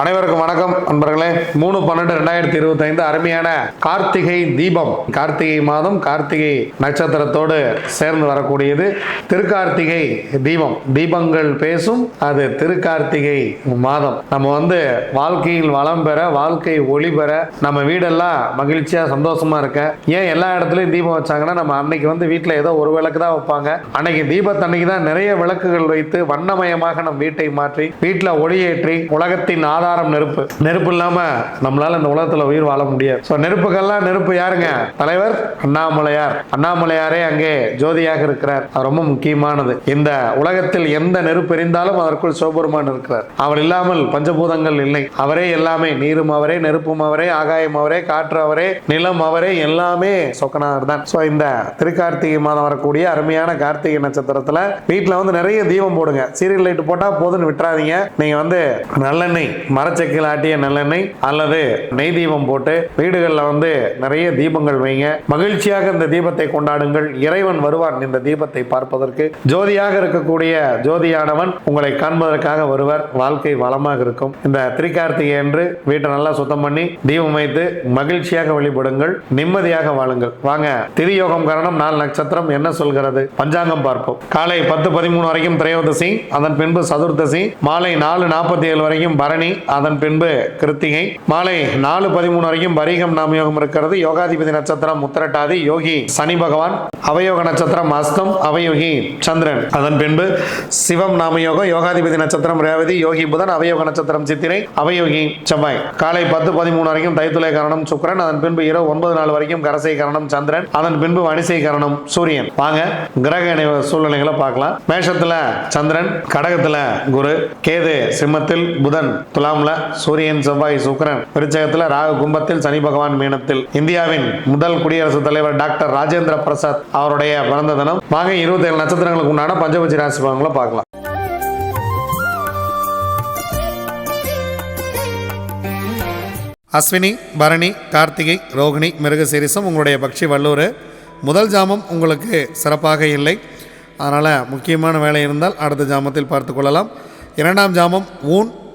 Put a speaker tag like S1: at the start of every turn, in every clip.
S1: அனைவருக்கும் வணக்கம் நண்பர்களே. மூணு பன்னெண்டு ரெண்டாயிரத்தி இருபத்தைந்து அருமையான கார்த்திகை தீபம். கார்த்திகை மாதம் கார்த்திகை நட்சத்திரத்தோடு சேர்ந்து வரக்கூடியது திருக்கார்த்திகை தீபம். தீபங்கள் பேசும் அது திருக்கார்த்திகை மாதம். நம்ம வந்து வாழ்க்கையில் வளம் பெற வாழ்க்கை ஒளி பெற நம்ம வீடெல்லாம் மகிழ்ச்சியா சந்தோஷமா இருக்க. ஏன் எல்லா இடத்துலயும் தீபம் வச்சாங்கன்னா நம்ம அன்னைக்கு வந்து வீட்டில் ஏதோ ஒரு விளக்கு தான் வைப்பாங்க. அன்னைக்கு தீபத்தன்னைக்கு தான் நிறைய விளக்குகள் வைத்து வண்ணமயமாக நம் வீட்டை மாற்றி வீட்டில் ஒளியேற்றி உலகத்தின் ஆதாரம் நெருப்பு. நெருப்பு இல்லாம நம்மளால இந்த உலகத்துல உயிர் வாழ முடியாது. ஸோ நெருப்புக்கெல்லாம் நெருப்பு யாருங்க? தலைவர் அண்ணாமலையார். அண்ணாமலையாரே அங்கே ஜோதியாக இருக்கிறார். ரொம்ப முக்கியமானது. இந்த உலகத்தில் எந்த நெருப்பு எரிந்தாலும் அதற்குள் சிவபெருமான் இருக்கிறார். அவர் இல்லாமல் பஞ்சபூதங்கள் இல்லை. அவரே எல்லாமே நீரும் அவரே நெருப்பும் அவரே ஆகாயம் அவரே காற்று அவரே நிலம் அவரே எல்லாமே சொக்கனார் தான். ஸோ இந்த திருக்கார்த்திகை மாதம் வரக்கூடிய அருமையான கார்த்திகை நட்சத்திரத்துல வீட்டில் வந்து நிறைய தீபம் போடுங்க. சீரியல் லைட் போட்டா போதுன்னு விட்டுறாதீங்க. நீங்க வந்து நல்லெண்ணெய் மரச்செக்கில் ஆட்டிய நல்லெண்ணெய் அல்லது நெய் தீபம் போட்டு வீடுகளில் வந்து நிறைய தீபங்கள் வைங்க. மகிழ்ச்சியாக இந்த தீபத்தை கொண்டாடுங்கள். இறைவன் வருவான் இந்த தீபத்தை பார்ப்பதற்கு. ஜோதியாக இருக்கக்கூடிய ஜோதியானவன் உங்களை காண்பதற்காக வருவர். வாழ்க்கை வளமாக இருக்கும். இந்த திரிகார்த்திகை என்று வீட்டை நல்லா சுத்தம் பண்ணி தீபம் வைத்து மகிழ்ச்சியாக வழிபடுங்கள். நிம்மதியாக வாழுங்கள். வாங்க திரியோகம் காரணம் நாலு நட்சத்திரம் என்ன சொல்கிறது? பஞ்சாங்கம் பார்ப்போம். காலை பத்து பதிமூணு வரைக்கும் திரையோதசி அதன் பின்பு சதுர்தசி மாலை நாலு நாற்பத்தி ஏழு வரைக்கும் பரணி அதன் பின்பு கிருத்திகை. மாலை நாலு பதிமூணு வரைக்கும் பரிகம் நாமயோகம் இருக்கிறது. யோகாதிபதி நட்சத்திரம் உத்திரட்டாதி யோகி சனி பகவான் அவயோக நட்சத்திரம் அஸ்தம் அவயோகி சந்திரன். அதன் பின்பு சிவம் நாமயோகம் யோகாதிபதி நட்சத்திரம் ரேவதி யோகி புதன் அவயோக நட்சத்திரம் சித்திரை அவயோகி செவ்வாய். காலை பத்து பதிமூணு வரைக்கும் தைத்துலை கரணம் சுக்கிரன். அதன் பின்பு இரவு ஒன்பது நாள் வரைக்கும் கரசை கரணம் சந்திரன். அதன் பின்பு வணிசை கரணம் சூரியன். வாங்க கிரக சூழ்நிலைகளை பார்க்கலாம். மேஷத்துல சந்திரன் கடகத்துல குரு கேது சிம்மத்தில் புதன் துலாம்ல சூரியன் செவ்வாய் சுக்கரன் விருச்சகத்தில் ராகு கும்பத்தில் சனி பகவான் மீனத்தில். இந்தியாவின் முதல் குடியரசுத் தலைவர் டாக்டர் ராஜேந்திர பிரசாத் அவருடைய பிறந்த தினம். வாங்க இருபத்தி ஏழு நட்சத்திரங்களுக்கு உண்டான பஞ்சபட்சி ராசி பலன்களை பார்க்கலாம். அஸ்வினி பரணி கார்த்திகை ரோகிணி மிருகசீரிசம் உங்களுடைய பக்ஷி வல்லூர் முதல் ஜாமம் உங்களுக்கு சிறப்பாக இல்லை. அதனால் முக்கியமான வேலை இருந்தால் அடுத்த ஜாமத்தில் பார்த்து கொள்ளலாம். இரண்டாம் ஜாமம் ஊன்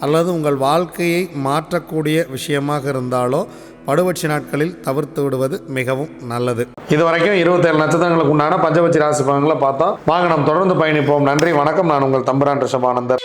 S1: அல்லது உங்கள் வாழ்க்கையை மாற்றக்கூடிய விஷயமாக இருந்தாலோ படுபட்சி நாட்களில் தவிர்த்து விடுவது மிகவும் நல்லது. இதுவரைக்கும் இருபத்தேழு நட்சத்திரங்களுக்கு உண்டான பஞ்சபட்சி ராசி பலன்களை பார்த்தோம் வாங்க நாம் தொடர்ந்து பயணிப்போம். நன்றி வணக்கம். நான் உங்கள் தம்புரான் ரிஷபானந்தர்.